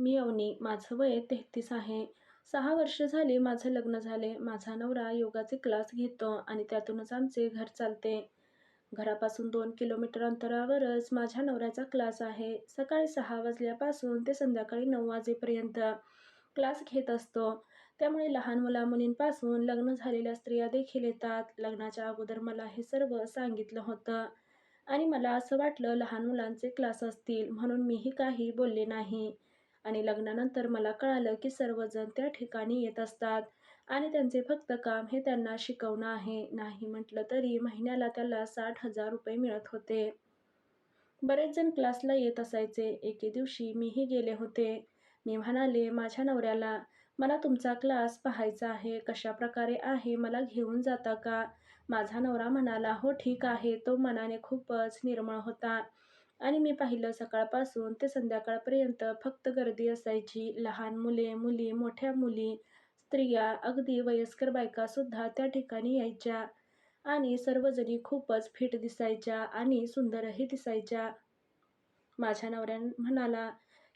मी अवनी माझं वय तेहतीस आहे. सहा वर्ष झाली माझं लग्न झाले. माझा नवरा योगाचे क्लास घेतो आणि त्यातूनच आमचे घर चालते. घरापासून दोन किलोमीटर अंतरावरच माझ्या नवऱ्याचा क्लास आहे. सकाळी सहा वाजल्यापासून ते संध्याकाळी नऊ वाजेपर्यंत क्लास घेत असतो. त्यामुळे लहान मुला मुलींपासून लग्न झालेल्या स्त्रिया देखील येतात. लग्नाच्या अगोदर मला हे सर्व सांगितलं होतं आणि मला असं वाटलं लहान मुलांचे क्लास असतील म्हणून मीही काही बोलले नाही. आणि लग्नानंतर मला कळालं की सर्वजण त्या ठिकाणी येत असतात. आणि त्यांचे फक्त काम हे त्यांना शिकवणं आहे. नाही म्हटलं तरी महिन्याला त्याला साठ हजार रुपये मिळत होते. बरेच जण क्लासला येत असायचे. एके दिवशी मीही गेले होते. मी म्हणाले माझ्या नवऱ्याला मला तुमचा क्लास पाहायचा आहे. कशा प्रकारे आहे? मला घेऊन जाता का? माझा नवरा म्हणाला हो ठीक आहे. तो मनाने खूपच निर्मळ होता. आणि मी पाहिलं सकाळपासून ते संध्याकाळपर्यंत फक्त गर्दी असायची. लहान मुले मुली मोठ्या मुली स्त्रिया अगदी वयस्कर बायकासुद्धा त्या ठिकाणी यायच्या आणि सर्वजणी खूपच फिट दिसायच्या आणि सुंदरही दिसायच्या. माझ्या नवऱ्या म्हणाला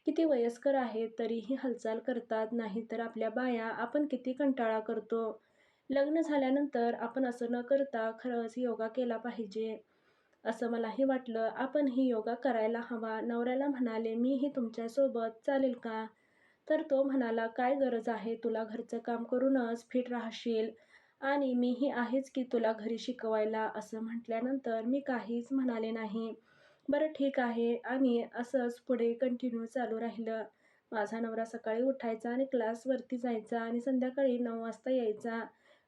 किती वयस्कर आहेत तरीही हालचाल करतात नाहीतर आपल्या बाया आपण किती कंटाळा करतो. लग्न झाल्यानंतर आपण असं न करता खरंच योगा केला पाहिजे. असं मलाही वाटलं. आपणही योगा करायला हवा. नवऱ्याला म्हणाले मीही तुमच्यासोबत चालेल का? तर तो म्हणाला काय गरज आहे? तुला घरचं काम करूनच फिट राहशील आणि मीही आहेच की तुला घरी शिकवायला असं म्हटल्यानंतर मी काहीच म्हणाले नाही. बरं ठीक आहे. आणि असंच पुढे कंटिन्यू चालू राहिलं. माझा नवरा सकाळी उठायचा आणि क्लासवरती जायचा आणि संध्याकाळी नऊ वाजता यायचा.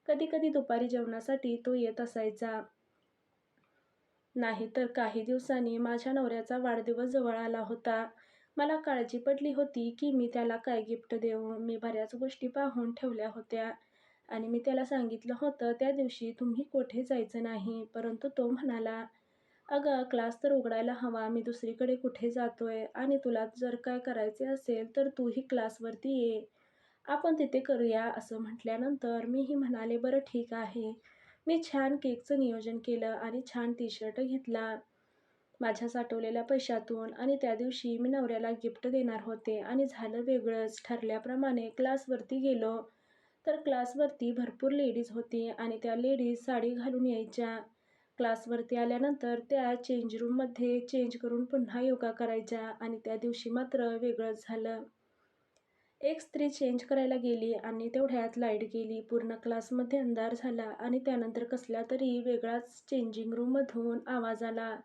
कधी कधी दुपारी जेवणासाठी तो येत असायचा. नाही तर काही दिवसांनी माझ्या नवऱ्याचा वाढदिवस जवळ आला होता. मला काळजी पडली होती की मी त्याला काय गिफ्ट देऊ? मी बऱ्याच गोष्टी पाहून ठेवल्या होत्या. आणि मी त्याला सांगितलं होतं त्या दिवशी तुम्ही कोठे जायचं नाही. परंतु तो म्हणाला अगं क्लास तर उघडायला हवा. मी दुसरीकडे कुठे जातोय? आणि तुला जर काय करायचे असेल तर तूही क्लासवरती ये. आपण तिथे करूया. असं म्हटल्यानंतर मीही म्हणाले बरं ठीक आहे. मी छान केकचं नियोजन केलं आणि छान टी शर्ट घेतला. माझ्या साठवलेल्या पैशातून आणि त्या दिवशी मी नवऱ्याला गिफ्ट देणार होते आणि झालं वेगळंच. ठरल्याप्रमाणे क्लासवरती गेलो. तर क्लासवरती भरपूर लेडीज होती आणि त्या लेडीज साडी घालून यायच्या. क्लासवरती आल्यानंतर त्या चेंज रूममध्ये चेंज करून पुन्हा योगा करायच्या आणि त्या दिवशी मात्र वेगळंच झालं. एक स्त्री चेंज करायला गेली आणि तेवढ्यात लाइट गेली. पूर्ण क्लासमध्ये अंधार झाला आणि त्यानंतर कसल्या तरी वेगळाच चेंजिंग रूममधून आवाज आला.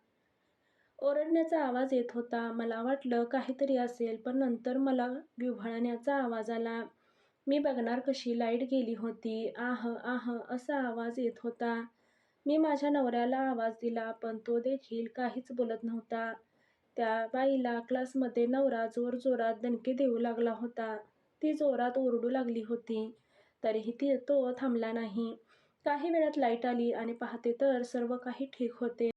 ओरडण्याचा आवाज येत होता. मला वाटलं काहीतरी असेल पण नंतर मला विव्हळण्याचा आवाज आला. मी बघणार कशी लाइट गेली होती. आह आह असा आवाज येत होता. मी माझ्या नवऱ्याला आवाज दिला पण तो देखील काहीच बोलत नव्हता. त्या बाईला क्लासमध्ये नवरा जोरजोरात दणके देऊ लागला होता. ती जोरात ओरडू लागली होती. तरीही ती तो थांबला नाही. काही वेळात लाइट आली आणि पाहते तर सर्व काही ठीक होते.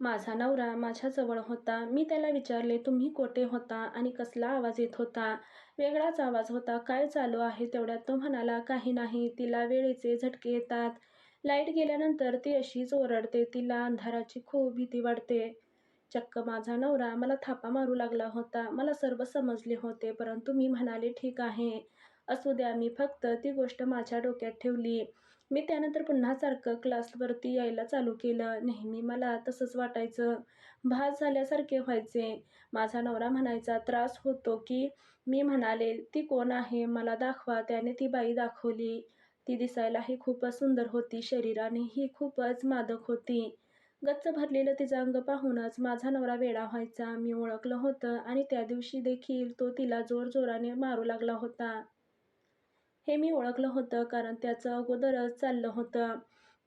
माझा नवरा माझ्याजवळ होता. मी त्याला विचारले तुम्ही कोठे होता आणि कसला आवाज येत होता? वेगळाच आवाज होता. काय चालू आहे तेवढ्यात? तो म्हणाला काही नाही. तिला वेळेचे झटके येतात. लाइट गेल्यानंतर ती अशीच ओरडते. तिला अंधाराची खूप भीती वाटते. चक्क माझा नवरा मला थापा मारू लागला होता. मला सर्व समजले होते परंतु मी म्हणाले ठीक आहे. असू द्या मी फक्त ती गोष्ट माझ्या डोक्यात ठेवली. मी त्यानंतर पुन्हा सारखं क्लासवरती यायला चालू केलं. नेहमी मला तसंच वाटायचं. भास झाल्यासारखे व्हायचे. माझा नवरा म्हणायचा त्रास होतो की? मी म्हणाले ती कोण आहे? मला दाखवा. त्याने ती बाई दाखवली. ती दिसायलाही खूपच सुंदर होती. शरीरानेही खूपच मादक होती. गच्च भरलेलं तिचं अंग पाहूनच माझा नवरा वेडा व्हायचा. मी ओळखलं होतं आणि त्या दिवशी देखील तो तिला जोरजोराने मारू लागला होता. हे मी ओळखलं होतं कारण त्याचं अगोदरच चाललं होतं.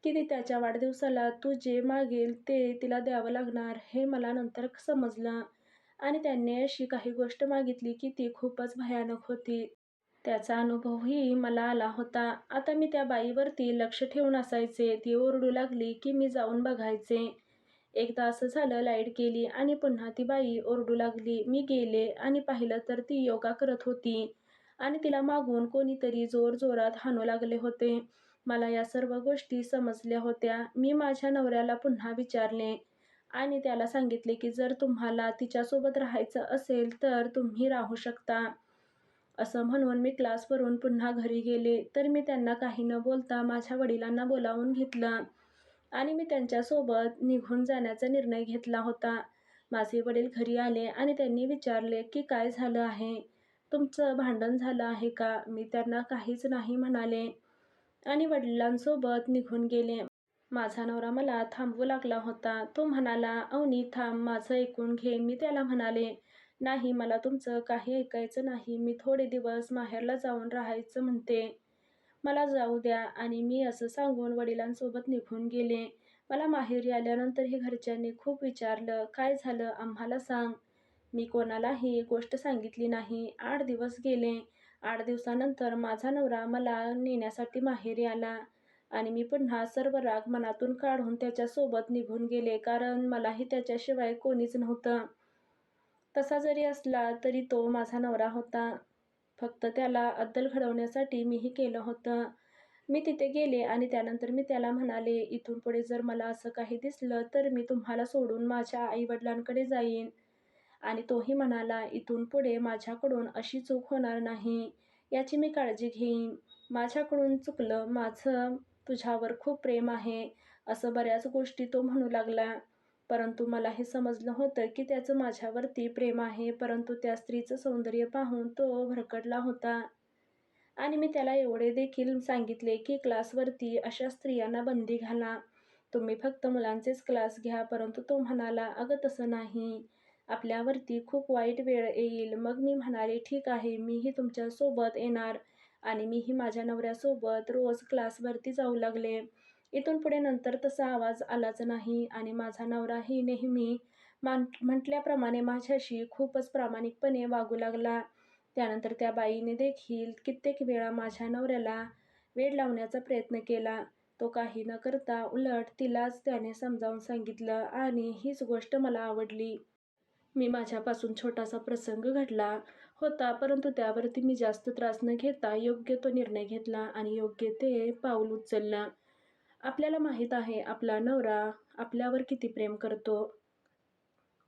की ती त्याच्या वाढदिवसाला तू जे मागेल ते तिला द्यावं लागणार हे मला नंतर समजलं आणि त्यांनी अशी काही गोष्ट मागितली की ती खूपच भयानक होती. त्याचा अनुभवही मला आला होता. आता मी त्या बाईवरती लक्ष ठेवून असायचे. ती ओरडू लागली की मी जाऊन बघायचे. एकदा असं झालं लाइट गेली आणि पुन्हा ती बाई ओरडू लागली. मी गेले आणि पाहिलं तर ती योगा करत होती आणि तिला मागून कोणीतरी जोर जोरात हाणू लागले होते. मला या सर्व गोष्टी समजल्या होत्या. मी माझ्या नवऱ्याला पुन्हा विचारले आणि त्याला सांगितले की जर तुम्हाला तिच्यासोबत राहायचं असेल तर तुम्ही राहू शकता. असं म्हणून मी क्लासवरून पुन्हा घरी गेले. तर मी त्यांना काही न बोलता माझ्या वडिलांना बोलावून घेतलं आणि मी त्यांच्यासोबत निघून जाण्याचा निर्णय घेतला होता. माझे वडील घरी आले आणि त्यांनी विचारले की काय झालं आहे? तुमचं भांडण झालं आहे का? मी त्यांना काहीच नाही म्हणाले आणि वडिलांसोबत निघून गेले. माझा नवरा मला थांबवू लागला होता. तो म्हणाला अवनी थांब माझं ऐकून घे. मी त्याला म्हणाले नाही मला तुमचं काही ऐकायचं नाही. मी थोडे दिवस माहेरला जाऊन राहायचं म्हणते. मला जाऊ द्या आणि मी असं सांगून वडिलांसोबत निघून गेले. मला माहेरी आल्यानंतरही घरच्यांनी खूप विचारलं काय झालं? आम्हाला सांग. मी कोणालाही गोष्ट सांगितली नाही. आठ दिवस गेले. आठ दिवसानंतर माझा नवरा मला नेण्यासाठी माहेरी आला आणि मी पुन्हा सर्व राग मनातून काढून त्याच्यासोबत निघून गेले कारण मलाही त्याच्याशिवाय कोणीच नव्हतं. तसा जरी असला तरी तो माझा नवरा होता. फक्त त्याला अद्दल घडवण्यासाठी मीही केलं होतं. मी तिथे गेले आणि त्यानंतर मी त्याला म्हणाले इथून पुढे जर मला असं काही दिसलं तर मी तुम्हाला सोडून माझ्या आईवडिलांकडे जाईन. आणि तोही म्हणाला इथून पुढे माझ्याकडून अशी चूक होणार नाही. याची मी काळजी घेईन. माझ्याकडून चुकलं माझं तुझ्यावर खूप प्रेम आहे. असं बऱ्याच गोष्टी तो म्हणू लागला. परंतु मला हे समजलं होतं की त्याचं माझ्यावरती प्रेम आहे परंतु त्या स्त्रीचं सौंदर्य पाहून तो भरकटला होता. आणि मी त्याला एवढे देखील सांगितले की क्लासवरती अशा स्त्रियांना बंदी घाला. तुम्ही फक्त मुलांचेच क्लास घ्या परंतु तो म्हणाला अगं तसं नाही. आपल्यावरती खूप वाईट वेळ येईल. मग मी म्हणाले ठीक आहे मीही तुमच्यासोबत येणार आणि मीही माझ्या नवऱ्यासोबत रोज क्लासवरती जाऊ लागले. इथून पुढे नंतर तसा आवाज आलाच नाही आणि माझा नवराही नेहमी मान म्हटल्याप्रमाणे माझ्याशी खूपच प्रामाणिकपणे वागू लागला. त्यानंतर त्या बाईने देखील कित्येक वेळा माझ्या नवऱ्याला वेळ लावण्याचा प्रयत्न केला. तो काही न करता उलट तिलाच त्याने समजावून सांगितलं आणि हीच गोष्ट मला आवडली. मी माझ्यापासून छोटासा प्रसंग घडला होता परंतु त्यावरती मी जास्त त्रास न घेता योग्य तो निर्णय घेतला आणि योग्य ते पाऊल उचललं. आपल्याला माहीत आहे आपला नवरा आपल्यावर किती प्रेम करतो.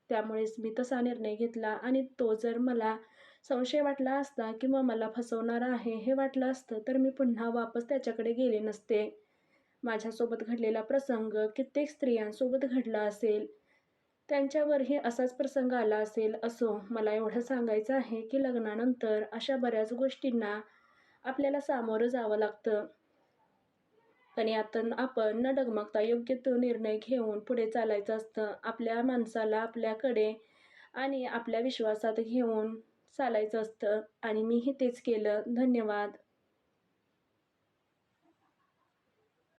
त्यामुळेच मी तसा निर्णय घेतला आणि तो जर मला संशय वाटला असता किंवा मला फसवणार आहे हे वाटलं असतं तर मी पुन्हा वापस त्याच्याकडे गेले नसते. माझ्यासोबत घडलेला प्रसंग कित्येक स्त्रियांसोबत घडला असेल. त्यांच्यावरही असाच प्रसंग आला असेल असो मला एवढं सांगायचं आहे की लग्नानंतर अशा बऱ्याच गोष्टींना आपल्याला सामोरं जावं लागतं. आणि यातून आपण न डगमगता योग्य तो निर्णय घेऊन पुढे चालायचं असतं. आपल्या माणसाला आपल्याकडे आणि आपल्या विश्वासात घेऊन चालायचं असतं. आणि मीही तेच केलं. धन्यवाद.